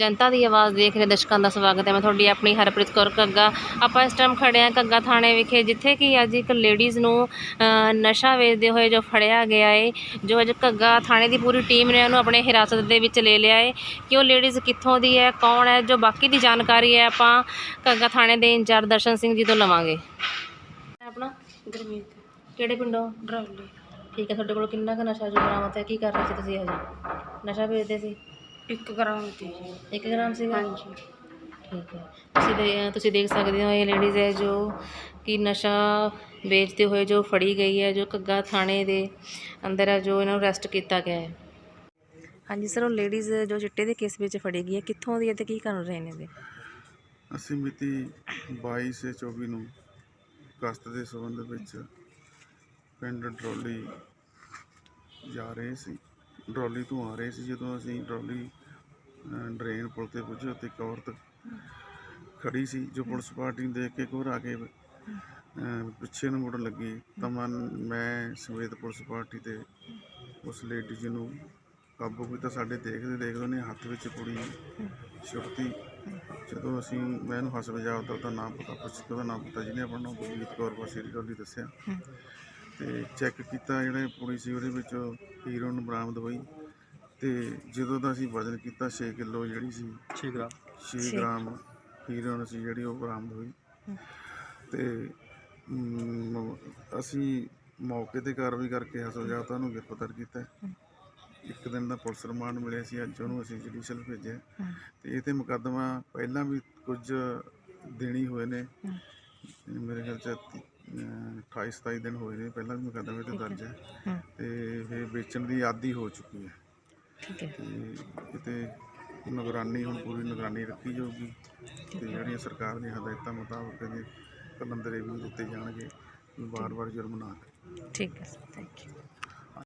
ਜਨਤਾ ਦੀ ਆਵਾਜ਼ ਦੇਖ ਰਹੇ ਦਰਸ਼ਕਾਂ ਦਾ ਸਵਾਗਤ ਹੈ। ਮੈਂ ਤੁਹਾਡੀ ਆਪਣੀ ਹਰਪ੍ਰੀਤ ਕੌਰ ਕੱਗਾ ਆਪਾਂ ਇਸ ਟਾਈਮ ਖੜੇ ਹਾਂ ਕੱਗਾ ਥਾਣੇ ਵਿਖੇ ਜਿੱਥੇ ਕਿ ਅੱਜ ਇੱਕ ਲੇਡੀਜ਼ ਨੂੰ ਨਸ਼ਾ ਵੇਚਦੇ ਹੋਏ ਜੋ ਫੜਿਆ ਗਿਆ ਹੈ ਜੋ ਅੱਜ ਕੱਗਾ ਥਾਣੇ ਦੀ ਪੂਰੀ ਟੀਮ ਨੇ ਉਹਨੂੰ ਆਪਣੇ ਹਿਰਾਸਤ ਦੇ ਵਿੱਚ ਲੈ ਲਿਆ ਹੈ ਕਿ ਉਹ ਲੇਡੀਜ਼ ਕਿੱਥੋਂ ਦੀ ਹੈ ਕੌਣ ਹੈ ਜੋ ਬਾਕੀ ਦੀ ਜਾਣਕਾਰੀ ਹੈ ਆਪਾਂ ਕੱਗਾ ਥਾਣੇ ਦੇ ਇੰਚਾਰਜ ਦਰਸ਼ਨ ਸਿੰਘ ਜੀ ਤੋਂ ਲਵਾਂਗੇ। ਆਪਣਾ ਗੁਰਮੀਤ ਕਿਹੜੇ ਪਿੰਡੋਂ? ਡਰਾਵਲੀ ਠੀਕ ਹੈ ਤੁਹਾਡੇ ਕੋਲ ਕਿੰਨਾ ਕੁ ਨਸ਼ਾ ਜੋ ਬਰਾਮਦ ਹੈ ਕੀ ਕਰ ਰਹੇ ਸੀ ਤੁਸੀਂ ਹਜੇ? ਨਸ਼ਾ ਵੇਚਦੇ ਸੀ? 1 ਗ੍ਰਾਮ ਦੀ। ਜੀ 1 ਗ੍ਰਾਮ ਸੀਗਾ? ਹਾਂਜੀ। ਠੀਕ ਹੈ। ਤੁਸੀਂ ਦੇ ਤੁਸੀਂ ਦੇਖ ਸਕਦੇ ਹੋ ਇਹ ਲੇਡੀਜ਼ ਹੈ ਜੋ ਕਿ ਨਸ਼ਾ ਵੇਚਦੇ ਹੋਏ ਜੋ ਫੜੀ ਗਈ ਹੈ ਜੋ ਕੱਗਾ ਥਾਣੇ ਦੇ ਅੰਦਰ ਹੈ ਜੋ ਇਹਨਾਂ ਨੂੰ ਅਰੈਸਟ ਕੀਤਾ ਗਿਆ ਹੈ। ਹਾਂਜੀ ਸਰ ਉਹ ਲੇਡੀਜ਼ ਜੋ ਚਿੱਟੇ ਦੇ ਕੇਸ ਵਿੱਚ ਫੜੀ ਗਈ ਹੈ ਕਿੱਥੋਂ ਦੀ ਹੈ ਤੇ ਕੀ ਕਰ ਰਹੇ ਨੇ ਇਹ ਅਸੀਂ ਮਿਤੀ 22 ਸੇ 24 ਨੂੰ ਗਸਤ ਦੇ ਸੰਬੰਧ ਵਿੱਚ ਪਿੰਡ ਡਰੋਲੀ ਜਾ ਰਹੇ ਸੀ। ਡਰੋਲੀ ਤੋਂ ਆ ਰਹੇ ਸੀ ਜਦੋਂ ਅਸੀਂ ਡਰੋਲੀ ਡਰੇਨ ਪੁਲ ਤੇ ਪੁੱਜੇ, ਉੱਥੇ ਇੱਕ ਔਰਤ ਖੜੀ ਸੀ ਜੋ ਪੁਲਿਸ ਪਾਰਟੀ ਨੂੰ ਦੇਖ ਕੇ ਘਬਰਾ ਕੇ ਪਿੱਛੇ ਨੂੰ ਮੁੜਨ ਲੱਗੀ। ਤਾਂ ਮਨ, ਮੈਂ ਸਮੇਤ ਪੁਲਿਸ ਪਾਰਟੀ ਤੇ ਉਸ ਲੇਡੀ ਜੀ ਨੂੰ ਕਾਬੂ ਕੀਤਾ। ਸਾਡੇ ਦੇਖਦੇ ਦੇਖਦੇ ਉਹਨੇ ਹੱਥ ਵਿੱਚ ਕੁੜੀ ਛੁੱਟੀ ਜਦੋਂ ਅਸੀਂ, ਮੈਂ ਇਹਨੂੰ ਹੱਸ ਵਜਾ ਦਾ ਉਹਦਾ ਨਾਮ ਪਤਾ ਪੁੱਛ ਕੇ ਉਹਦਾ ਨਾਮ ਪਤਾ ਜਿਹਨੇ ਆਪਣਾ ਨਾਮ ਗੁਰਜੀਤ ਕੌਰ ਵਾਸੀ ਡੋਲੀ ਦੱਸਿਆ। ਤੇ ਚੈੱਕ ਕੀਤਾ, ਜਿਹੜੇ ਪੁੜੀ ਸੀ ਉਹਦੇ ਵਿੱਚ ਹੀਰੋਇਨ ਬਰਾਮਦ ਹੋਈ। ਤੇ ਜਦੋਂ ਦਾ ਅਸੀਂ ਵਜ਼ਨ ਕੀਤਾ 6 ਕਿਲੋ ਜਿਹੜੀ ਸੀ 6 ਗ੍ਰਾਮ। 6 ਗ੍ਰਾਮ ਹੀਰੋਇਨ ਸੀ ਜਿਹੜੀ ਉਹ ਬਰਾਮਦ ਹੋਈ। ਤੇ ਮ, ਅਸੀਂ ਮੌਕੇ ਤੇ ਕਾਰਵਾਈ ਕਰਕੇ ਹਸਪਤਾਲ ਨੂੰ ਗ੍ਰਿਫਤਾਰ ਕੀਤਾ। ਇੱਕ ਦਿਨ ਦਾ ਪੁਲਿਸ ਰਿਮਾਂਡ ਮਿਲਿਆ ਸੀ ਅੱਜ ਉਹਨੂੰ ਅਸੀਂ ਜੁਡੀਸ਼ੀਅਲ ਭੇਜਿਆ। ਤੇ ਇਹ ਤੇ ਮੁਕੱਦਮਾ ਪਹਿਲਾਂ ਵੀ ਕੁਝ ਦਿਨ ਹੀ ਹੋਏ ਨੇ। ਮੇਰੇ ਖਿਆਲ ਚ ਤੀ- ਅਹ 28 27 ਦਿਨ ਹੋਏ ਨੇ ਪਹਿਲਾਂ ਵੀ ਮੁਕੱਦਮੇ ਤੇ ਦਰਜ ਹੈ। ਤੇ ਇਹ ਵੇਚਣ ਦੀ ਆਦੀ ਹੋ ਚੁੱਕੀ ਹੈ। ਠੀਕ ਹੈ। ਤੇ ਕਿਤੇ ਨਿਗਰਾਨੀ ਹੁਣ ਪੂਰੀ ਨਿਗਰਾਨੀ ਰੱਖੀ ਜਾਊਗੀ ਤੇ ਜਿਹੜੀਆਂ ਸਰਕਾਰ ਦੀਆਂ ਹਦਾਇਤਾਂ ਮੁਤਾਬਕ ਇਹਦੇ ਕਲੰਦਰੇ ਵੀ ਦਿੱਤੇ ਜਾਣਗੇ ਵਾਰ-ਵਾਰ ਜੁਰਮ ਨਾ ਠੀਕ ਹੈ ਸਰ ਥੈਂਕ ਯੂ